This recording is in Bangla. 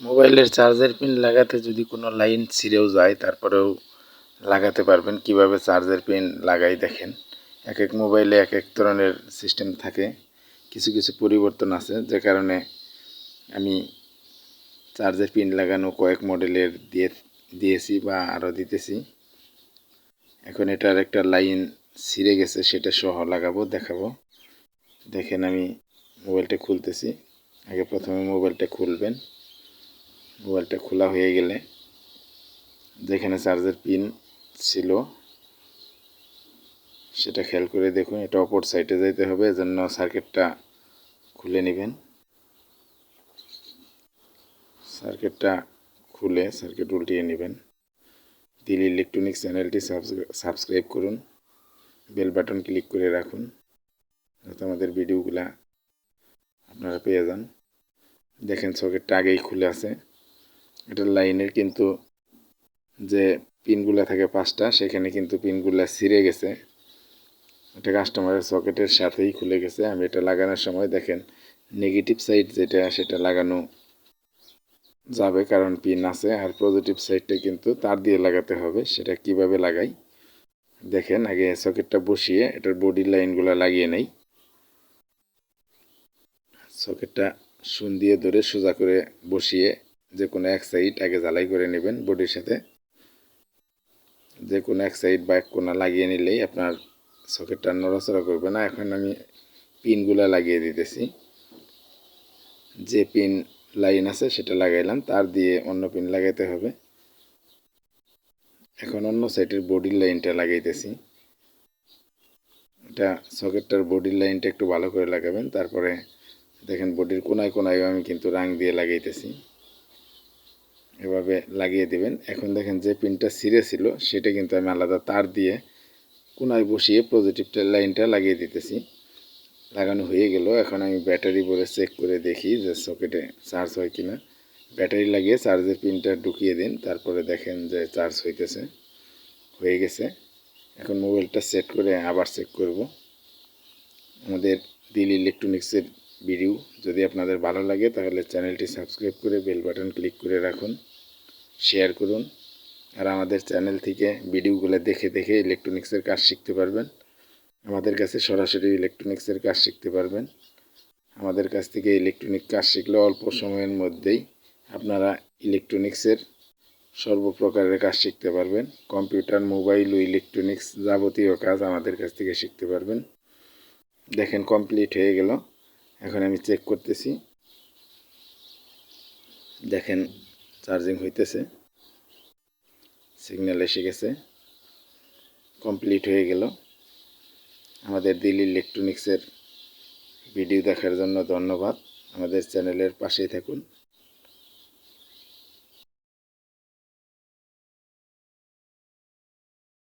মোবাইলের চার্জের পিন লাগাতে যদি কোনো লাইন ছিঁড়েও যায়, তারপরেও লাগাতে পারবেন। কীভাবে চার্জের পিন লাগাই দেখেন? এক এক মোবাইলে এক এক ধরনের সিস্টেম থাকে। কিছু কিছু পরিবর্তন আছে, যে কারণে আমি চার্জের পিন লাগানো কয়েক মডেলের দিয়ে দিয়েছি বা আরও দিতেছি। এখন এটার একটা লাইন ছিঁড়ে গেছে, সেটা সহ লাগাবো, দেখাবো। দেখেন আমি মোবাইলটা খুলতেছি। আগে প্রথমে মোবাইলটা খুলবেন। মোবাইলটা খোলা হয়ে গেলে যেখানে চার্জের পিন ছিল, সেটা খেয়াল করে দেখুন, এটা অপর সাইডে যাইতে হবে, এজন্য সার্কিটটা খুলে নেবেন। সার্কিটটা খুলে সার্কিট উল্টিয়ে নেবেন। দিল ইলেকট্রনিক্স চ্যানেলটি সাবস্ক্রাইব করুন বেল বাটন ক্লিক করে রাখুন, যাতে আমাদের ভিডিওগুলা আপনারা পেয়ে যান। দেখেন সকেটটা আগেই খুলে আছে। এটার লাইনের কিন্তু যে পিনগুলা থাকে পাঁচটা, সেখানে কিন্তু পিনগুলা ছিঁড়ে গেছে। এটা কাস্টমারের সকেটের সাথেই খুলে গেছে। আমি এটা লাগানোর সময় দেখেন নেগেটিভ সাইড যেটা, সেটা লাগানো যাবে কারণ পিন আছে। আর পজিটিভ সাইডটা কিন্তু তার দিয়ে লাগাতে হবে, সেটা কীভাবে লাগাই? দেখেন, আগে সকেটটা বসিয়ে এটার বডি লাইনগুলো লাগিয়ে নেই। সকেটটা শুন দিয়ে ধরে সোজা করে বসিয়ে যে কোনো এক সাইড আগে জ্বালাই করে নেবেন বডির সাথে। যে কোনো এক সাইড বা এক কোনা লাগিয়ে নিলেই আপনার সকেটটা নড়াচড়া করবে না। এখন আমি পিনগুলো লাগিয়ে দিতেছি। যে পিন লাইন আছে সেটা লাগাইলাম, তার দিয়ে অন্য পিন লাগাইতে হবে। এখন অন্য সাইডের বডির লাইনটা লাগাইতেছি। এটা সকেটটার বডির লাইনটা একটু ভালো করে লাগাবেন, তারপরে দেখেন বডির কোনায় কোনায় আমি কিন্তু রাং দিয়ে লাগাইতেছি। এভাবে লাগিয়ে দেবেন। এখন দেখেন যে পিনটা ছিঁড়ে ছিল, সেটা কিন্তু আমি আলাদা তার দিয়ে কোনায় বসিয়ে পজিটিভটা লাইনটা লাগিয়ে দিতেছি। লাগানো হয়ে গেল। এখন আমি ব্যাটারি বলে চেক করে দেখি যে সকেটে চার্জ হয় কি না ব্যাটারি লাগিয়ে চার্জের পিনটা ঢুকিয়ে দিন, তারপরে দেখেন যে চার্জ হইতেছে। হয়ে গেছে। এখন মোবাইলটা সেট করে আবার চেক করব। আমাদের দিল ইলেকট্রনিক্সের ভিডিও। যদি আপনাদের ভালো লাগে, তাহলে চ্যানেলটি সাবস্ক্রাইব করে বেল বাটন ক্লিক করে রাখুন, শেয়ার করুন, আর আমাদের চ্যানেল থেকে ভিডিওগুলো দেখে দেখে ইলেকট্রনিক্সের কাজ শিখতে পারবেন। আমাদের কাছে সরাসরি ইলেকট্রনিক্সের কাজ শিখতে পারবেন। আমাদের কাছ থেকে ইলেকট্রনিক কাজ শিখলে অল্প সময়ের মধ্যেই আপনারা ইলেকট্রনিক্সের সর্বপ্রকারের কাজ শিখতে পারবেন। কম্পিউটার, মোবাইল ও ইলেকট্রনিক্স যাবতীয় কাজ আমাদের কাছ থেকে শিখতে পারবেন। দেখেন কমপ্লিট হয়ে গেল। এখন আমি চেক করতেছি। দেখেন চার্জিং হইতেছে। সিগন্যাল এসে গেছে। কমপ্লিট হয়ে গেল। আমাদের দিল্লি ইলেকট্রনিক্সের ভিডিও দেখার জন্য ধন্যবাদ। আমাদের চ্যানেলের পাশেই থাকুন।